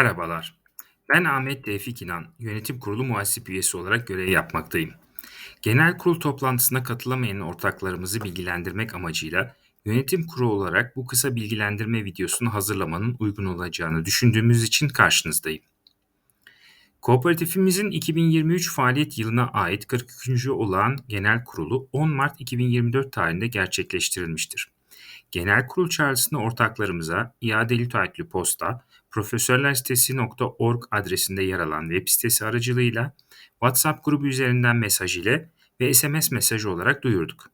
Merhabalar. Ben Ahmet Tevfik İnan, Yönetim Kurulu muhasip üyesi olarak görev yapmaktayım. Genel kurul toplantısına katılamayan ortaklarımızı bilgilendirmek amacıyla yönetim kurulu olarak bu kısa bilgilendirme videosunu hazırlamanın uygun olacağını düşündüğümüz için karşınızdayım. Kooperatifimizin 2023 faaliyet yılına ait 43. olan genel kurulu 10 Mart 2024 tarihinde gerçekleştirilmiştir. Genel kurul çağrısında ortaklarımıza iadeli taahhütlü posta, profesörlersitesi.org adresinde yer alan web sitesi aracılığıyla WhatsApp grubu üzerinden mesaj ile ve SMS mesajı olarak duyurduk.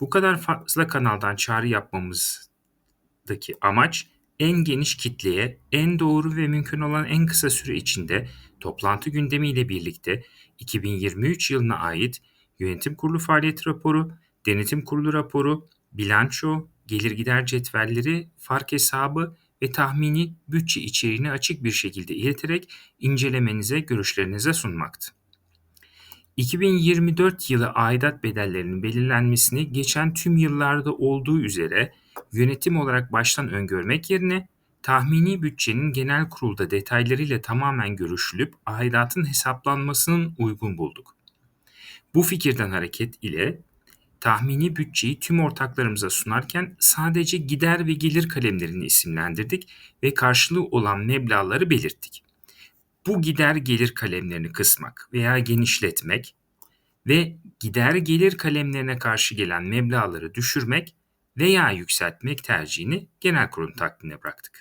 Bu kadar fazla kanaldan çağrı yapmamızdaki amaç en geniş kitleye en doğru ve mümkün olan en kısa süre içinde toplantı gündemiyle birlikte 2023 yılına ait yönetim kurulu faaliyet raporu, denetim kurulu raporu, bilanço, gelir gider cetvelleri, fark hesabı ve tahmini bütçe içeriğini açık bir şekilde ileterek incelemenize, görüşlerinize sunmaktı. 2024 yılı aidat bedellerinin belirlenmesini geçen tüm yıllarda olduğu üzere yönetim olarak baştan öngörmek yerine tahmini bütçenin genel kurulda detaylarıyla tamamen görüşülüp aidatın hesaplanmasının uygun bulduk. Bu fikirden hareket ile tahmini bütçeyi tüm ortaklarımıza sunarken sadece gider ve gelir kalemlerini isimlendirdik ve karşılığı olan meblağları belirttik. Bu gider gelir kalemlerini kısmak veya genişletmek ve gider gelir kalemlerine karşı gelen meblağları düşürmek veya yükseltmek tercihini genel kurulun takdimine bıraktık.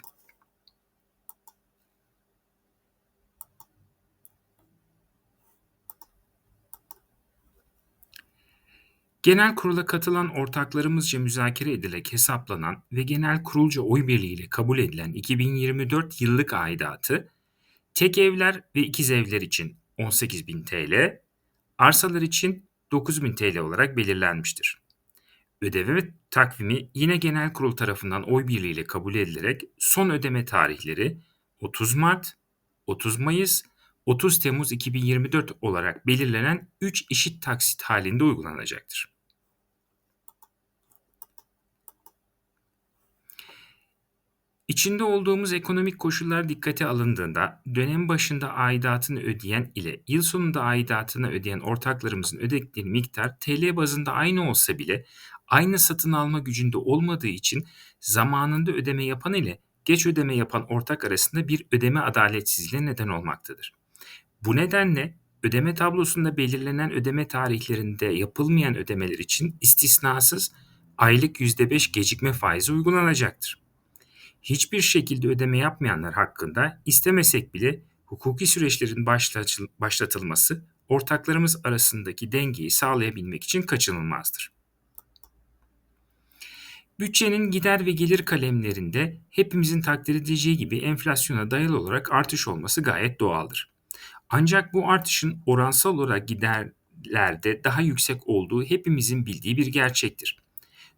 Genel kurula katılan ortaklarımızca müzakere edilerek hesaplanan ve genel kurulca oy birliğiyle kabul edilen 2024 yıllık aidatı tek evler ve ikiz evler için 18.000 TL, arsalar için 9.000 TL olarak belirlenmiştir. Ödeme takvimi yine genel kurul tarafından oy birliğiyle kabul edilerek son ödeme tarihleri 30 Mart, 30 Mayıs, 30 Temmuz 2024 olarak belirlenen 3 eşit taksit halinde uygulanacaktır. İçinde olduğumuz ekonomik koşullar dikkate alındığında dönem başında aidatını ödeyen ile yıl sonunda aidatını ödeyen ortaklarımızın ödedikleri miktar TL bazında aynı olsa bile aynı satın alma gücünde olmadığı için zamanında ödeme yapan ile geç ödeme yapan ortak arasında bir ödeme adaletsizliğine neden olmaktadır. Bu nedenle ödeme tablosunda belirlenen ödeme tarihlerinde yapılmayan ödemeler için istisnasız aylık %5 gecikme faizi uygulanacaktır hiçbir şekilde ödeme yapmayanlar hakkında istemesek bile hukuki süreçlerin başlatılması ortaklarımız arasındaki dengeyi sağlayabilmek için kaçınılmazdır. Bütçenin gider ve gelir kalemlerinde hepimizin takdir edeceği gibi enflasyona dayalı olarak artış olması gayet doğaldır. Ancak bu artışın oransal olarak giderlerde daha yüksek olduğu hepimizin bildiği bir gerçektir.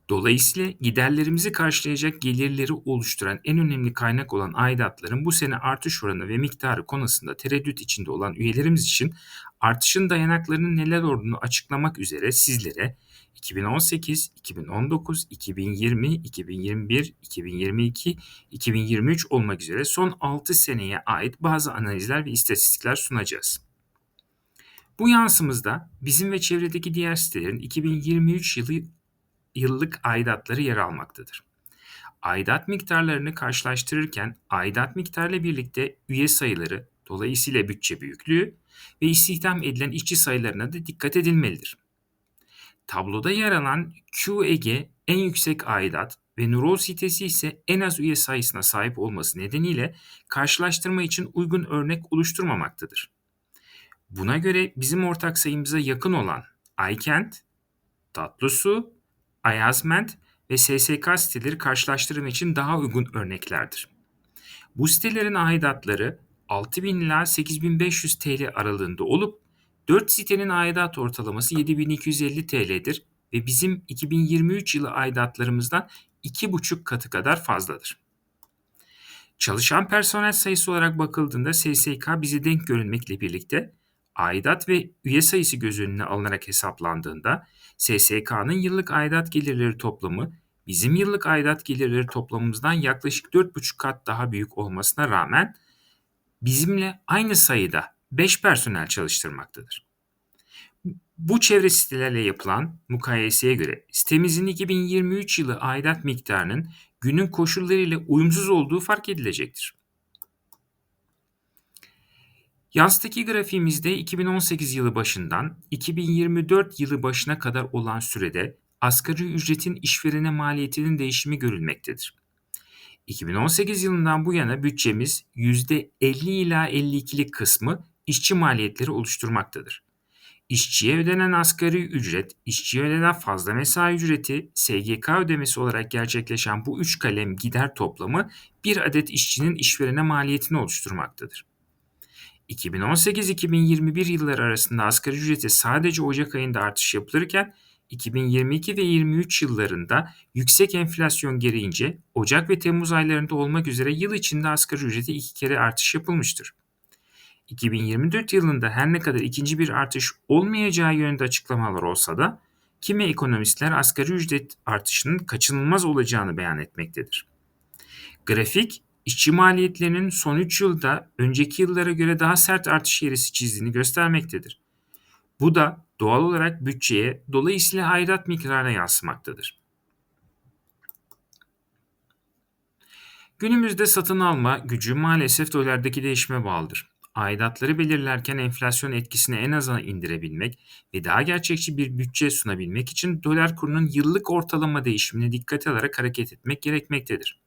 Dolayısıyla giderlerimizi karşılayacak gelirleri oluşturan en önemli kaynak olan aidatların bu sene artış oranı ve miktarı konusunda tereddüt içinde olan üyelerimiz için artışın dayanaklarının neler olduğunu açıklamak üzere sizlere 2018, 2019, 2020, 2021, 2022, 2023 olmak üzere son 6 seneye ait bazı analizler ve istatistikler sunacağız. Bu yansımızda bizim ve çevredeki diğer sitelerin 2023 yılı yıllık aidatları yer almaktadır. Aidat miktarlarını karşılaştırırken aidat miktarla birlikte üye sayıları, dolayısıyla bütçe büyüklüğü ve istihdam edilen işçi sayılarına da dikkat edilmelidir. Tabloda yer alan QEG en yüksek aidat ve Nurol sitesi ise en az üye sayısına sahip olması nedeniyle karşılaştırma için uygun örnek oluşturmamaktadır. Buna göre bizim ortak sayımıza yakın olan Aykent, Tatlısu Ayazment ve SSK siteleri karşılaştırma için daha uygun örneklerdir. Bu sitelerin aidatları 6000 ila 8500 TL aralığında olup 4 sitenin aidat ortalaması 7250 TL'dir ve bizim 2023 yılı aidatlarımızdan 2,5 katı kadar fazladır. Çalışan personel sayısı olarak bakıldığında SSK bize denk görünmekle birlikte aidat ve üye sayısı göz önüne alınarak hesaplandığında SSK'nın yıllık aidat gelirleri toplamı bizim yıllık aidat gelirleri toplamımızdan yaklaşık 4,5 kat daha büyük olmasına rağmen bizimle aynı sayıda 5 personel çalıştırmaktadır. Bu çevre sitelerle yapılan mukayeseye göre sitemizin 2023 yılı aidat miktarının günün koşullarıyla uyumsuz olduğu fark edilecektir. Yansıdaki grafiğimizde 2018 yılı başından 2024 yılı başına kadar olan sürede asgari ücretin işverene maliyetinin değişimi görülmektedir. 2018 yılından bu yana bütçemiz %50 ila 52'lik kısmı işçi maliyetleri oluşturmaktadır. İşçiye ödenen asgari ücret, işçiye ödenen fazla mesai ücreti, SGK ödemesi olarak gerçekleşen bu üç kalem gider toplamı bir adet işçinin işverene maliyetini oluşturmaktadır. 2018-2021 yılları arasında asgari ücrete sadece Ocak ayında artış yapılırken 2022 ve 23 yıllarında yüksek enflasyon gereğince Ocak ve Temmuz aylarında olmak üzere yıl içinde asgari ücrete iki kere artış yapılmıştır. 2024 yılında her ne kadar ikinci bir artış olmayacağı yönünde açıklamalar olsa da kimi ekonomistler asgari ücret artışının kaçınılmaz olacağını beyan etmektedir. Grafik, işçi maliyetlerinin son 3 yılda önceki yıllara göre daha sert artış eğrisi çizdiğini göstermektedir. Bu da doğal olarak bütçeye dolayısıyla aidat miktarına yansımaktadır. Günümüzde satın alma gücü maalesef dolardaki değişime bağlıdır. Aidatları belirlerken enflasyon etkisini en aza indirebilmek ve daha gerçekçi bir bütçe sunabilmek için dolar kurunun yıllık ortalama değişimine dikkat alarak hareket etmek gerekmektedir.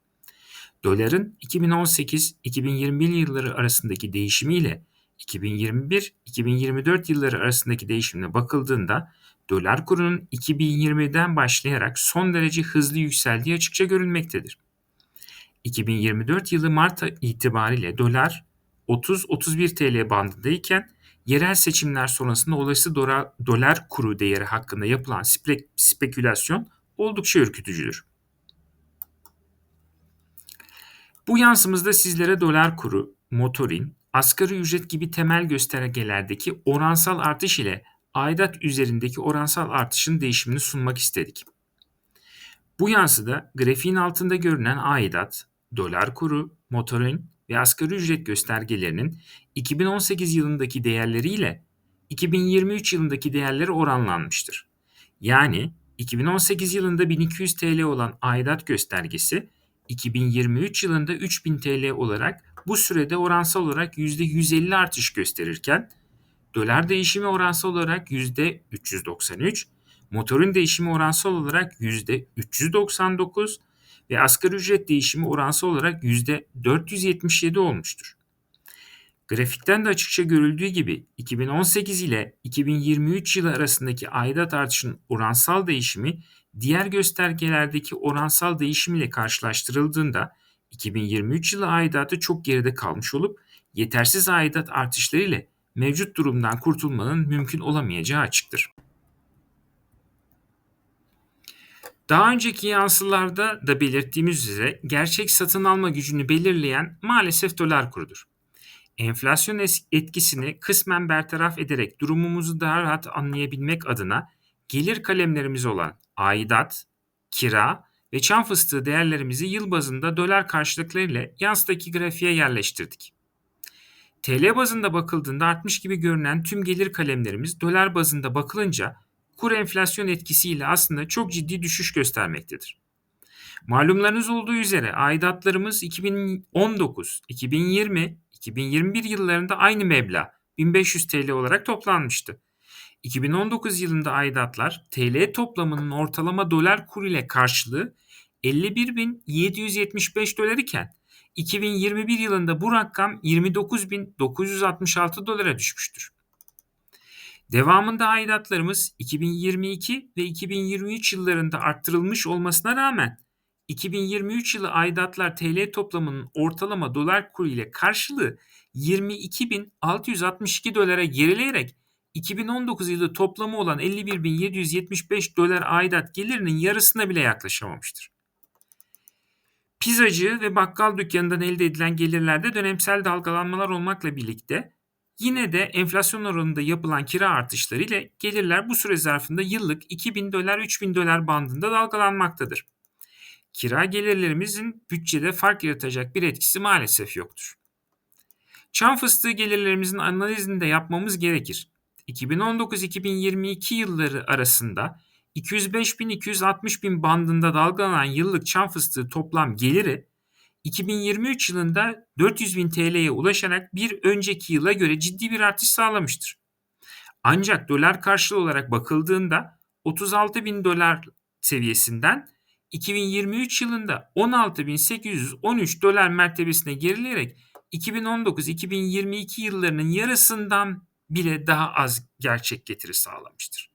Doların 2018-2021 yılları arasındaki değişimiyle 2021-2024 yılları arasındaki değişimine bakıldığında dolar kurunun 2020'den başlayarak son derece hızlı yükseldiği açıkça görülmektedir. 2024 yılı Mart itibariyle dolar 30-31 TL bandındayken yerel seçimler sonrasında olası dolar, kuru değeri hakkında yapılan spe, spekülasyon oldukça ürkütücüdür. Bu yansımızda sizlere dolar kuru, motorin, asgari ücret gibi temel göstergelerdeki oransal artış ile aidat üzerindeki oransal artışın değişimini sunmak istedik. Bu yansıda grafiğin altında görünen aidat, dolar kuru, motorin ve asgari ücret göstergelerinin 2018 yılındaki değerleriyle 2023 yılındaki değerleri oranlanmıştır. Yani 2018 yılında 1200 TL olan aidat göstergesi 2023 yılında 3000 TL olarak bu sürede oransal olarak %150 artış gösterirken dolar değişimi oransal olarak %393, motorun değişimi oransal olarak %399 ve asgari ücret değişimi oransal olarak %477 olmuştur. Grafikten de açıkça görüldüğü gibi 2018 ile 2023 yılı arasındaki aidat artışının oransal değişimi diğer göstergelerdeki oransal değişim ile karşılaştırıldığında 2023 yılı aidatı çok geride kalmış olup yetersiz aidat artışları ile mevcut durumdan kurtulmanın mümkün olamayacağı açıktır. Daha önceki yansılarda da belirttiğimiz üzere gerçek satın alma gücünü belirleyen maalesef dolar kurudur. Enflasyon etkisini kısmen bertaraf ederek durumumuzu daha rahat anlayabilmek adına gelir kalemlerimiz olan aidat, kira ve çam fıstığı değerlerimizi yıl bazında dolar karşılıklarıyla yansıdaki grafiğe yerleştirdik. TL bazında bakıldığında artmış gibi görünen tüm gelir kalemlerimiz dolar bazında bakılınca kur enflasyon etkisiyle aslında çok ciddi düşüş göstermektedir. Malumlarınız olduğu üzere aidatlarımız 2019, 2020, 2021 yıllarında aynı meblağ 1500 TL olarak toplanmıştı. 2019 yılında aidatlar TL toplamının ortalama dolar kuru ile karşılığı 51.775 dolar iken 2021 yılında bu rakam 29.966 dolara düşmüştür. Devamında aidatlarımız 2022 ve 2023 yıllarında arttırılmış olmasına rağmen 2023 yılı aidatlar TL toplamının ortalama dolar kuru ile karşılığı 22.662 dolara gerileyerek 2019 yılı toplamı olan 51.775 dolar aidat gelirinin yarısına bile yaklaşamamıştır. Pizzacı ve bakkal dükkanından elde edilen gelirlerde dönemsel dalgalanmalar olmakla birlikte yine de enflasyon oranında yapılan kira artışları ile gelirler bu süre zarfında yıllık 2000 dolar 3000 dolar bandında dalgalanmaktadır. Kira gelirlerimizin bütçede fark yaratacak bir etkisi maalesef yoktur. Çam fıstığı gelirlerimizin analizini de yapmamız gerekir. 2019-2022 yılları arasında 205 bin 260 bin bandında dalgalanan yıllık çam fıstığı toplam geliri 2023 yılında 400 bin TL'ye ulaşarak bir önceki yıla göre ciddi bir artış sağlamıştır. Ancak dolar karşılığı olarak bakıldığında 36 bin dolar seviyesinden 2023 yılında 16.813 dolar mertebesine gerileyerek 2019-2022 yıllarının yarısından bile daha az gerçek getiri sağlamıştır.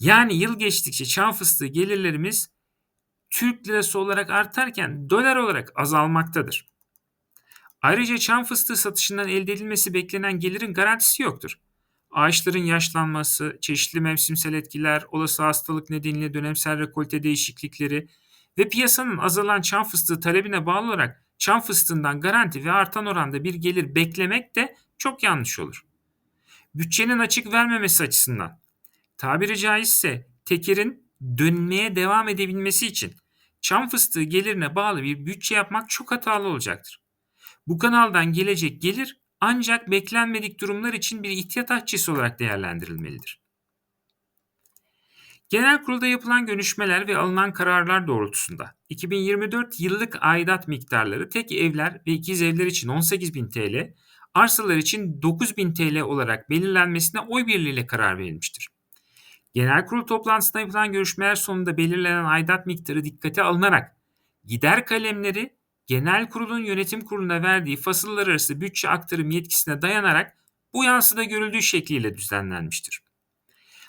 Yani yıl geçtikçe çam fıstığı gelirlerimiz Türk lirası olarak artarken dolar olarak azalmaktadır. Ayrıca çam fıstığı satışından elde edilmesi beklenen gelirin garantisi yoktur. Ağaçların yaşlanması, çeşitli mevsimsel etkiler, olası hastalık nedeniyle dönemsel rekolte değişiklikleri ve piyasanın azalan çam fıstığı talebine bağlı olarak çam fıstığından garanti ve artan oranda bir gelir beklemek de çok yanlış olur. Bütçenin açık vermemesi açısından tabiri caizse tekerin dönmeye devam edebilmesi için çam fıstığı gelirine bağlı bir bütçe yapmak çok hatalı olacaktır. Bu kanaldan gelecek gelir ancak beklenmedik durumlar için bir ihtiyat akçesi olarak değerlendirilmelidir. Genel kurulda yapılan görüşmeler ve alınan kararlar doğrultusunda 2024 yıllık aidat miktarları tek evler ve ikiz evler için 18.000 TL, arsalar için 9.000 TL olarak belirlenmesine oy birliğiyle karar verilmiştir. Genel kurul toplantısında yapılan görüşmeler sonunda belirlenen aidat miktarı dikkate alınarak gider kalemleri genel kurulun yönetim kuruluna verdiği fasıllar arası bütçe aktarım yetkisine dayanarak bu yansıda görüldüğü şekliyle düzenlenmiştir.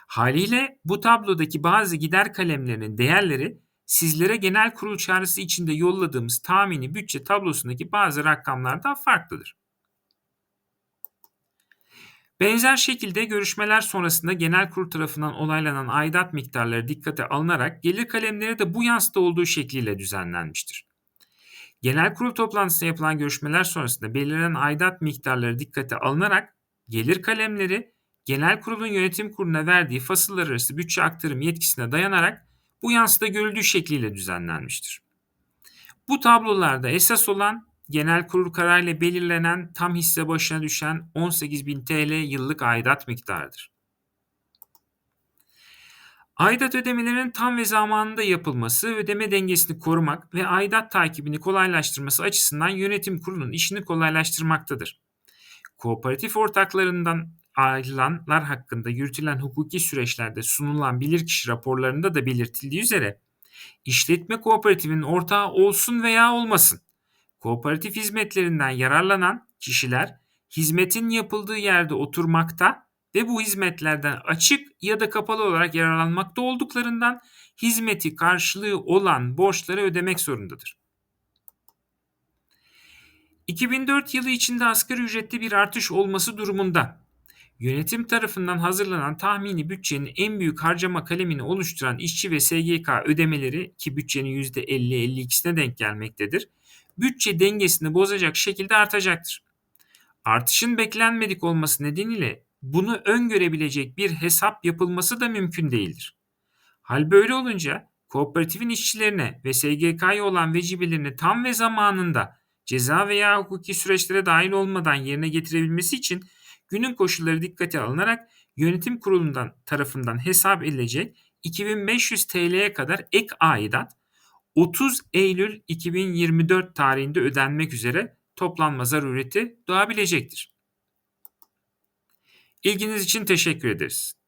Haliyle bu tablodaki bazı gider kalemlerinin değerleri sizlere genel kurul çağrısı içinde yolladığımız tahmini bütçe tablosundaki bazı rakamlardan farklıdır. Benzer şekilde görüşmeler sonrasında genel kurul tarafından olaylanan aidat miktarları dikkate alınarak gelir kalemleri de bu yansıda olduğu şekliyle düzenlenmiştir. Genel kurul toplantısında yapılan görüşmeler sonrasında belirlenen aidat miktarları dikkate alınarak gelir kalemleri genel kurulun yönetim kuruluna verdiği fasıllar arası bütçe aktarım yetkisine dayanarak bu yansıda görüldüğü şekliyle düzenlenmiştir. Bu tablolarda esas olan genel kurul kararıyla belirlenen tam hisse başına düşen 18.000 TL yıllık aidat miktarıdır. Aidat ödemelerinin tam ve zamanında yapılması, ödeme dengesini korumak ve aidat takibini kolaylaştırması açısından yönetim kurulunun işini kolaylaştırmaktadır. Kooperatif ortaklarından ayrılanlar hakkında yürütülen hukuki süreçlerde sunulan bilirkişi raporlarında da belirtildiği üzere işletme kooperatifinin ortağı olsun veya olmasın. Kooperatif hizmetlerinden yararlanan kişiler hizmetin yapıldığı yerde oturmakta ve bu hizmetlerden açık ya da kapalı olarak yararlanmakta olduklarından hizmeti karşılığı olan borçları ödemek zorundadır. 2004 yılı içinde asgari ücretli bir artış olması durumunda yönetim tarafından hazırlanan tahmini bütçenin en büyük harcama kalemini oluşturan işçi ve SGK ödemeleri ki bütçenin %50-52'sine denk gelmektedir. Bütçe dengesini bozacak şekilde artacaktır. Artışın beklenmedik olması nedeniyle bunu öngörebilecek bir hesap yapılması da mümkün değildir. Hal böyle olunca kooperatifin işçilerine ve SGK'ya olan vecibelerini tam ve zamanında ceza veya hukuki süreçlere dahil olmadan yerine getirebilmesi için günün koşulları dikkate alınarak yönetim kurulundan tarafından hesap edilecek 2500 TL'ye kadar ek aidat 30 Eylül 2024 tarihinde ödenmek üzere toplanma zarureti doğabilecektir. İlginiz için teşekkür ederiz.